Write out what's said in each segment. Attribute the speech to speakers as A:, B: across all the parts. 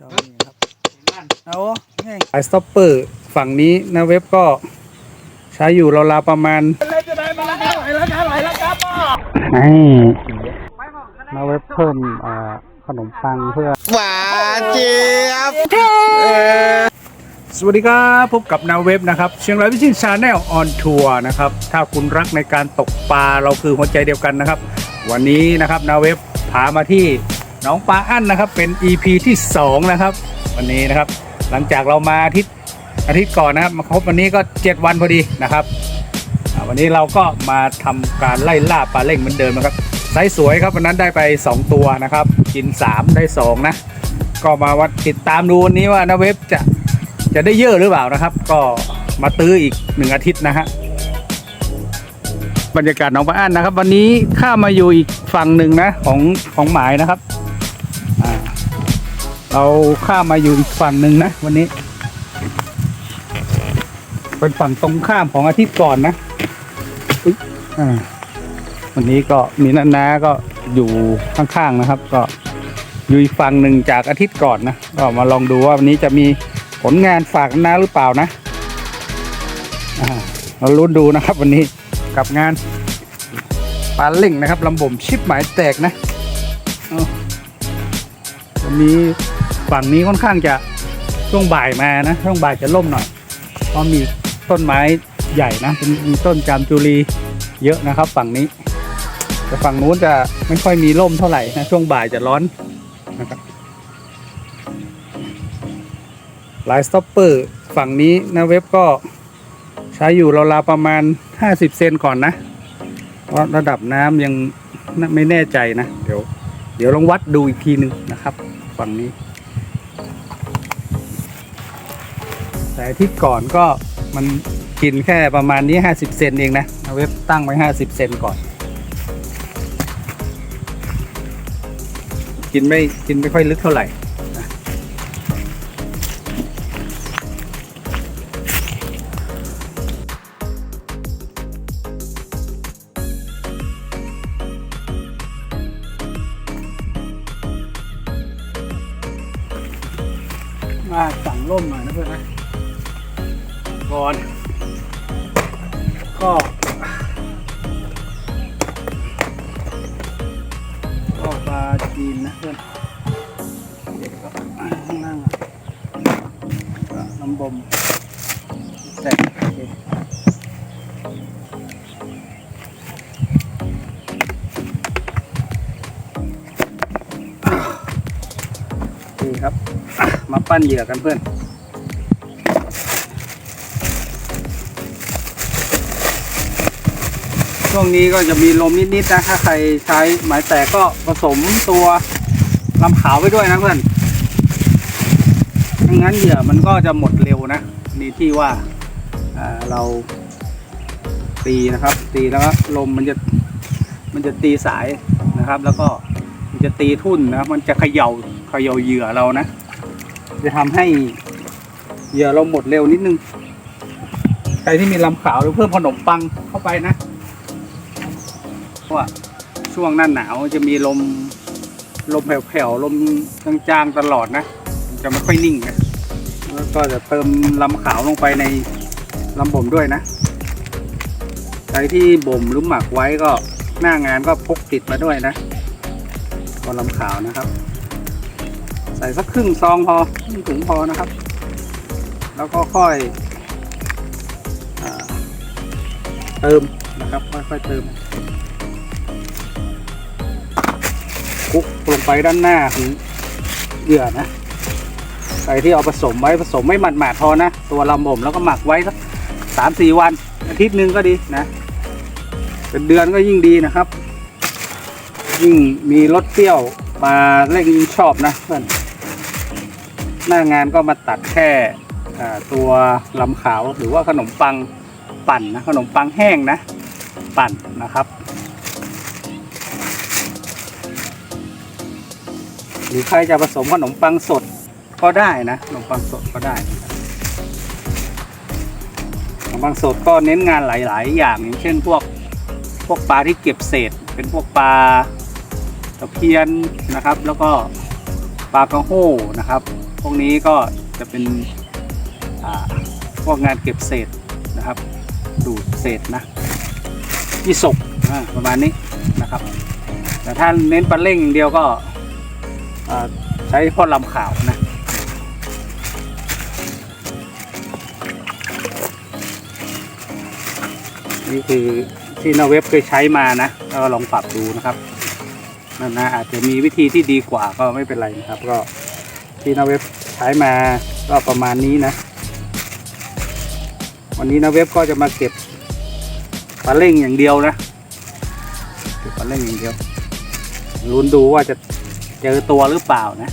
A: จอนี่ครับเอาง่ายไอสต็อปเปอร์ฝั่งนี้นะเว็บก็ใช้อยู่ราวๆประมาณนี่นะเว็บเพิ่มอ่าขนมปังเพื่อ
B: หวานเจี๊ยบ
A: สวัสดีครับพบกับนาเว็บนะครับ เชียงรายวิชิตชาแนลออนทัวร์นะครับ ถ้าคุณรักในการตกปลาเราคือหัวใจเดียวกันนะครับ วันนี้นะครับนาเว็บพามาที่ห น้องปลาอั้นนะครับเป็น EP ที่ 2 นะครับ วันนี้นะครับ หลังจากเรามาอาทิตย์อาทิตย์ก่อนนะครับ มาครบวันนี้ก็ 7 วันพอดีนะครับวันนี้เราก็มาทำการไล่ล่าปลาเล่งเหมือนเดิมนะครับไซส์สวยครับวันนั้นได้ไป 2 ตัวนะครับ กิน 3 ได้ 2 นะ ก็มาวัดติดตามดูวันนี้ว่านาเว็บจะจะได้เยอะหรือเปล่านะครับ ก็มาตื้ออีกหนึ่งอาทิตย์นะฮะบรรยากาศหนองปลาอั้นนะครับ วันนี้ข้ามาอยู่อีกฝั่งหนึ่งนะของของหมายนะครับ เราข้ามมาอยู่อีกฝั่งหนึ่งนะวันนี้ เป็นฝั่งตรงข้ามของอาทิตย์ก่อนนะอ่าวันนี้ก็มีนานาก็อยู่ข้างๆนะครับ ก็อยู่อีกฝั่งหนึ่งจากอาทิตย์ก่อนนะก็มาลองดูว่าวันนี้จะมีผลงานฝากนาหรือเปล่านะเราลุ้นดูนะครับวันนี้กับงานปลาเล่งนะครับลำบ่มชิปหมายแตกนะวันนี้ ฝั่งนี้ค่อนข้างจะช่วงบ่ายมานะช่วงบ่ายจะล่มหน่อยเพราะมีต้นไม้ใหญ่นะมีต้นจามจุรีเยอะนะครับ ฝั่งนี้ แต่ฝั่งนู้นจะไม่ค่อยมีร่มเท่าไหร่นะช่วงบ่ายจะร้อนนะครับไลน์สต็อปเปอร์ฝั่งนี้นะเว็บก็ใช้อยู่ราวๆประมาณ 50 เซนก่อนนะ เพราะระดับน้ำยังไม่แน่ใจนะ เดี๋ยว เดี๋ยวลองวัดดูอีกทีหนึ่งนะครับ ฝั่งนี้ แต่ที่ก่อนก็มันกินแค่ประมาณนี้ 50 เซนเองนะนะเว็บตั้งไว้ 50 เซนก่อน กินไม่กินไม่ค่อยลึกเท่าไหร่ มาสั่งร่มหน่อยนะเพื่อนนะก่อน ก็ก็ปลาจีนนะเพื่อนเด็กก็ข้างล่างน้ำบ่มแต่โอเค มาปั้นเหยื่อกันเพื่อน ช่วงนี้ก็จะมีลมนิดๆนะ ถ้าใครใช้หมายแตกก็ผสมตัวลำขาวไปด้วยนะเพื่อนไม่งั้นเหยื่อมันก็จะหมดเร็วนะดีที่ว่าอ่าเราตีนะครับ ตีแล้วก็ลมมันจะมันจะตีสายนะครับ แล้วก็มันจะตีทุ่นนะครับ มันจะเขย่าเขย่าเหยื่อเรานะ จะทำให้เหยื่อเราหมดเร็วนิดนึง ใครที่มีลำขาวหรือเพิ่มขนมปังเข้าไปนะ เพราะว่าช่วงหน้าหนาวจะมีลมลมแผ่วๆ ลมจางๆตลอดนะมันจะไม่ค่อยนิ่งนะ แล้วก็จะเติมลำขาวลงไปในลำบ่มด้วยนะ ใครที่บ่มหรือหมักไว้ก็หน้างานก็พกติดมาด้วยนะก็ลำขาวนะครับ ส่สักครึ่งซองพอครึ่งถุงพอนะครับ แล้วก็ค่อยอเติมนะครับค่อยๆเติมคุกลงไปด้านหน้าของเหยื่อนะใครที่เอาผสมไว้ผสมไม่หมาดๆพอนะ ตัวลำบ่มแล้วก็หมักไว้สักสามสี่วัน อาทิตย์หนึ่งก็ดีนะเป็นเดือนก็ยิ่งดีนะครับ ยิ่งมีรสเปรี้ยวมาเล่งยิ่งชอบนะเพื่อน หน้างานก็มาตัดแค่ตัวลำขาวหรือว่าขนมปังปั่นนะขนมปังแห้งนะ ปั่นนะครับหรือใครจะผสมขนมปังสดก็ได้นะขนมปังสดก็ได้ขนมปังสดก็เน้นงานหลาย ๆ อย่างอย่างเช่นพวกพวกปลาที่เก็บเศษ เป็นพวกปลาตะเพียนนะครับ แล้วก็ปลากระโห้นะครับ พวกนี้ก็จะเป็นอ่าพวกงานเก็บเศษนะครับ ดูดเศษนะยี่สกประมาณนี้นะครับ แต่ถ้าเน้นปลาเล่งอย่างเดียวก็ใช้พ่อลำขาวนะนี่คือที่นาเว็บเคยใช้มานะก็ลองปรับดูนะครับนั่นนะอาจจะมีวิธีที่ดีกว่าก็ไม่เป็นไรนะครับก็ ที่นาเว็บใช้มาก็ประมาณนี้นะ วันนี้นาเว็บก็จะมาเก็บปลาเล่งอย่างเดียวนะเก็บปลาเล่งอย่างเดียวลุ้นดูว่าจะเจอตัวหรือเปล่านะ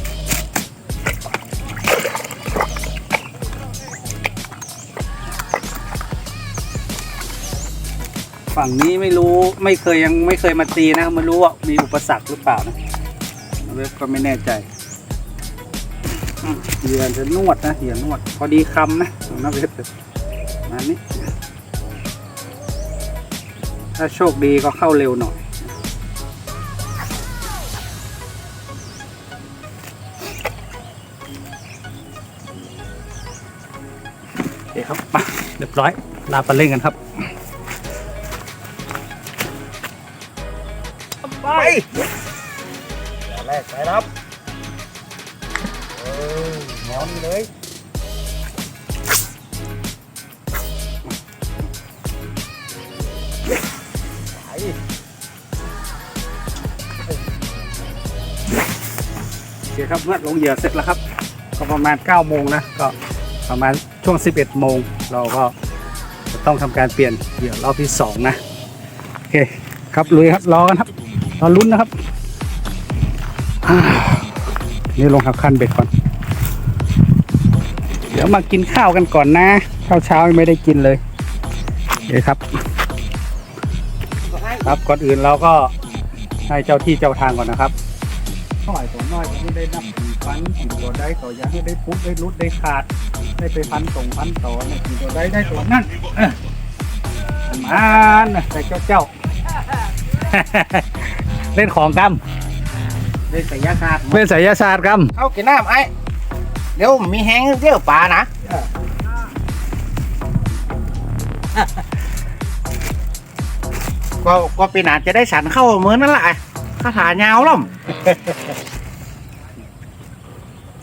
A: ฝั่งนี้ไม่รู้ไม่เคยยังไม่เคยมาตีนะไม่รู้ว่ามีอุปสรรคหรือเปล่านะเว็บก็ไม่แน่ใจ เหยื่อจะนวดนะเหยื่อนวด พอดีคำนะของน้าเว็บประมาณนี้ถ้าโชคดีก็เข้าเร็วหน่อยโอเคครับมาเรียบร้อยลาปลาเล่งกันครับ
B: ไปแรกไปครับ เออนวนี้เลยไป
A: โอเคครับเมื่อลงเหยื่อเสร็จแล้วครับ ก็ประมาณ 9 โมงนะ ก็ประมาณช่วง 11 โมง เราก็จะต้องทำการเปลี่ยนเหยื่อรอบที่ 2 นะ โอเค ครับลุยครับ รอกันครับ รอลุ้นนะครับ นี่ลงหักคันเบ็ดก่อน เดี๋ยวมากินข้าวกันก่อนนะข้าวเช้ายังไม่ได้กินเลยโอเคครับ ครับก่อนอื่นเราก็ให้เจ้าที่เจ้าทางก่อนนะครับเท่าไหร่ตัวน้อยไม่ได้นับกี่ฟันกี่ตัวได้ต่อยังให้ได้ปุ๊บได้รุดได้ขาด ได้ไปพันส่งพันต่อเนี่ยกี่ตัวได้ได้ตัวนั่นเออประมันนะแต่เจ้าเจ้า เล่นของกรรม
B: เล่นแต่ยาขาด
A: เล่นไสยศาสตร์กรรม
B: เข้ากินน้ำไอ้เดี๋ยวมีแห้งเดี๋ยวปลานะก็ก็ปีหนาจะได้สันเข้าเหมือนนั่นแหละคาถายาวล่ม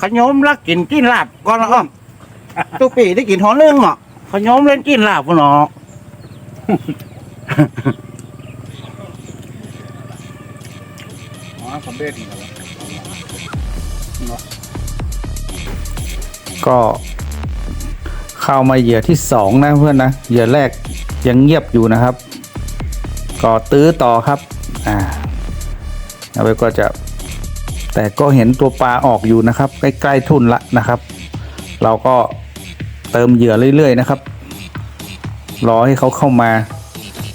B: ขยมรักกินกินลาบก่อนละอ้อมตุกปีได้กินหอนึ่งเนาะขยมเล่นกินลาบก่อนเนาะ
A: อ๋อผมเบ็ดเหรอก็เข้ามาเหยื่อที่สองนะเพื่อนนะเหยื่อแรกยังเงียบอยู่นะครับ ก็ตื้อต่อครับอ่าเอาไปก็จะ แต่ก็เห็นตัวปลาออกอยู่นะครับ ใกล้ๆทุ่นละนะครับ เราก็เติมเหยื่อเรื่อยๆนะครับ รอให้เขาเข้ามา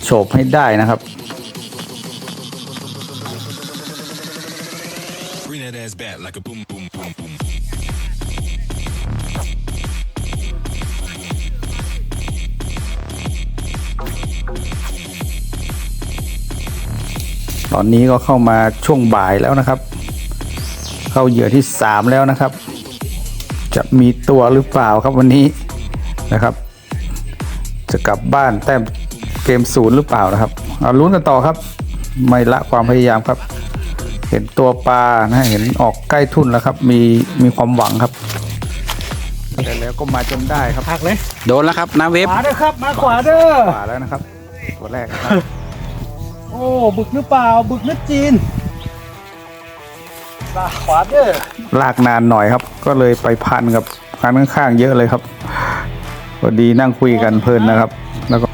A: โฉบให้ได้นะครับ
C: Bring that ass back like a boom, boom, boom, boom.
A: ตอนนี้ก็เข้ามาช่วงบ่ายแล้วนะครับ เข้าเหยื่อที่สามแล้วนะครับ จะมีตัวหรือเปล่าครับวันนี้นะครับ จะกลับบ้านแต้มเกมศูนย์หรือเปล่านะครับเอาลุ้นกันต่อครับ ไม่ละความพยายามครับ เห็นตัวปลานะเห็นออกใกล้ทุ่นแล้วครับ มีมีความหวังครับแต่แล้วก็มาจนได้ครับพักเลย
D: โดนแล้วครับน้ำเวฟ
A: ขวาเด้อครับมาขวาเด้อขวาแล้วนะครับ ตัวแรกนะครับ โอ้บึกหรือเปล่าบึกนึกจีนลากขวาเด้อลากนานหน่อยครับ ก็เลยไปพันกับพันข้างๆเยอะเลยครับพอดีนั่งคุยกันเพลินนะครับ แล้วก็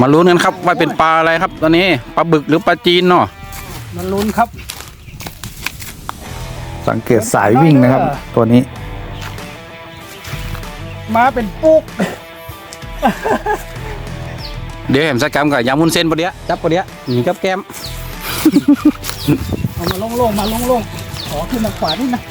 D: มาลุ้นกันครับว่าเป็นปลาอะไรครับ ตอนนี้ปลาบึกหรือปลาจีนเนาะ
A: มันลุ้นครับ สังเกตสายวิ่งนะครับ ตัวนี้ มาเป็นปุ๊ก
D: เดี๋ยวแหมสกรรมกับยำมุนเส้นปะเดียจับปะเดียนี่กับแก้ม
A: เอามาโล่งๆมาโล่งๆขอขึ้นมาขวานิดนะ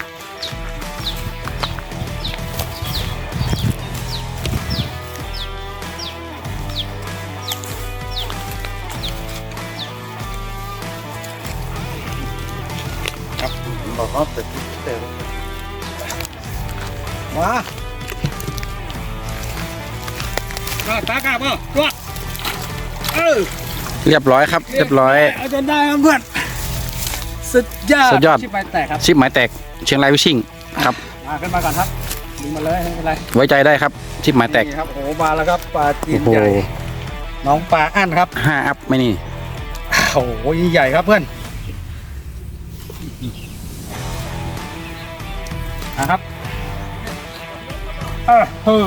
A: ตากาบเปล่าตัวเออ
D: เรียบร้อยครับ เรียบร้อย
A: เอาจนได้ครับเพื่อนสุดยอด
D: สุดยอด
A: ชิบไปแตกครับ
D: ชิปหมายแตกเชียงรายวิชิ่งครับ
A: มาขึ้นมาก่อนครับดึงมาเลยไม่เป็นไร
D: ไว้ใจได้ครับ ชิปหมายแตก
A: นี่ครับโอ้โหมาแล้วครับปลาจี
D: โอ้
A: น
D: โห
A: ใหญ่น้องปลาอั้นครับ
D: ห้าอัพไม่นี่
A: โอ้โหยิ่งใหญ่ครับเพื่อนนะครับเออเฮ้อ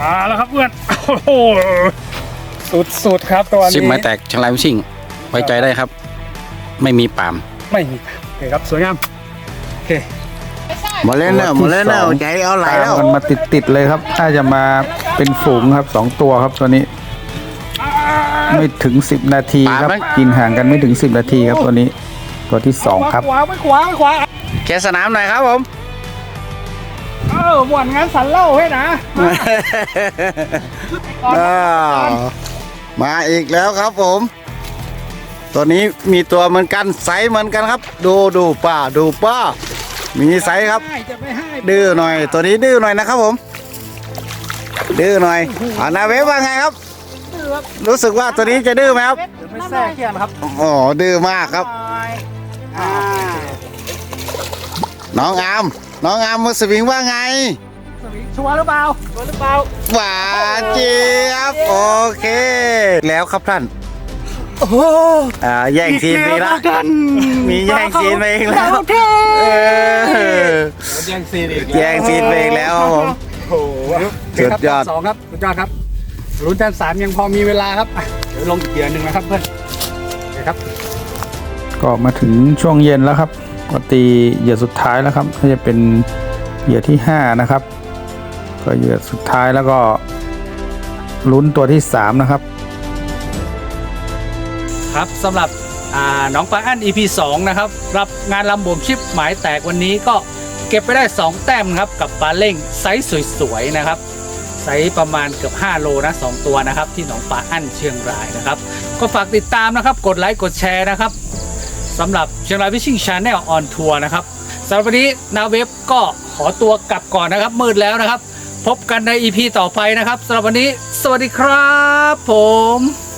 A: มาแล้วครับเพื่อนโอ้โหสุดๆครับตัวนี้
D: ชิปหมายแตกเชียงรายวิชิ่ง ไว้ใจได้ครับ ไม่มีปาม
A: ไม่มีโอเคครับสวยงามโอเค
B: มาเล่นเนอะมาเล่นเนอะใจเอาไหล
E: ตาม
B: แล้ว
E: กันมาติดติดๆเลยครับน่าจะมาเป็นฝูงครับสองตัวครับตัวนี้ ไม่ถึง10นาทีครับ กินห่างกันไม่ถึง10นาทีครับตัวนี้ ตัวที่สองครับ
A: ขวาไม่ขวาไม่ขวา
D: แค่สนามหน่อยครับผม
A: เออหวนงานสันเล่าให้นะ
B: อ่ามาอีกแล้วครับผม ตัวนี้มีตัวเหมือนกันไซส์เหมือนกันครับ ดูดูป้าดูป้า มีไซส์ครับ
A: ให้จะไม่ให้
B: ดื้อหน่อย ตัวนี้ดื้อหน่อยนะครับผม ดื้อหน่อยอานาเวฟว่าไงครับ รู้สึกว่าตัวนี้จะดื้อไหมครับ
A: เดี๋ยวไม่แทรกเขียนครับ
B: อ๋อดื้อมากครับ
A: อ่า
B: น้องอาม น้องอามมือสวิงว่าไง
A: ชัวร์หรือเปล่าชัวร์หรือเปล่า
B: หวานเจี๊ยบโอเค แล้วครับท่าน
A: โอ้โห
B: อ่าแย่งซีนไปละ
A: กัน
B: มีแย่งซีนไปอีกแล้ว
A: เท่
B: เออ
A: แย่งซีนอีก
B: แย่งซีนไปอีกแล้วครับผม
A: โอ้โห
B: สุดยอด
A: สองครับสุดยอดครับลุ้นแต้มสามยังพอมีเวลาครับอะเดี๋ยวลงอีกเหยื่อหนึ่งนะครับเพื่อนโอเคครับ
E: ก็มาถึงช่วงเย็นแล้วครับ ก็ตีเหยื่อสุดท้ายแล้วครับน่าจะเป็นเหยื่อที่ 5 นะครับ ก็เหยื่อสุดท้ายแล้วก็ลุ้นตัวที่ 3 นะครับ
A: ครับสำหรับน้องปลาอั้น EP 2 นะครับ รับงานลำบ่มชิปหมายแตกวันนี้ก็เก็บไปได้ 2 แต้มครับ กับปลาเล่งไซส์สวยๆนะครับไซส์ประมาณเกือบ 5 โลนะ2ตัวนะครับ ที่หนองปลาอั้นเชียงรายนะครับ ก็ฝากติดตามนะครับ กดไลค์กดแชร์นะครับ สำหรับเชียงรายวิชิ่งชาแนลออนทัวร์นะครับสำหรับวันนี้นาเว็บก็ขอตัวกลับก่อนนะครับ มืดแล้วนะครับ พบกันใน EP ต่อไปนะครับสำหรับวันนี้ สวัสดีครับผม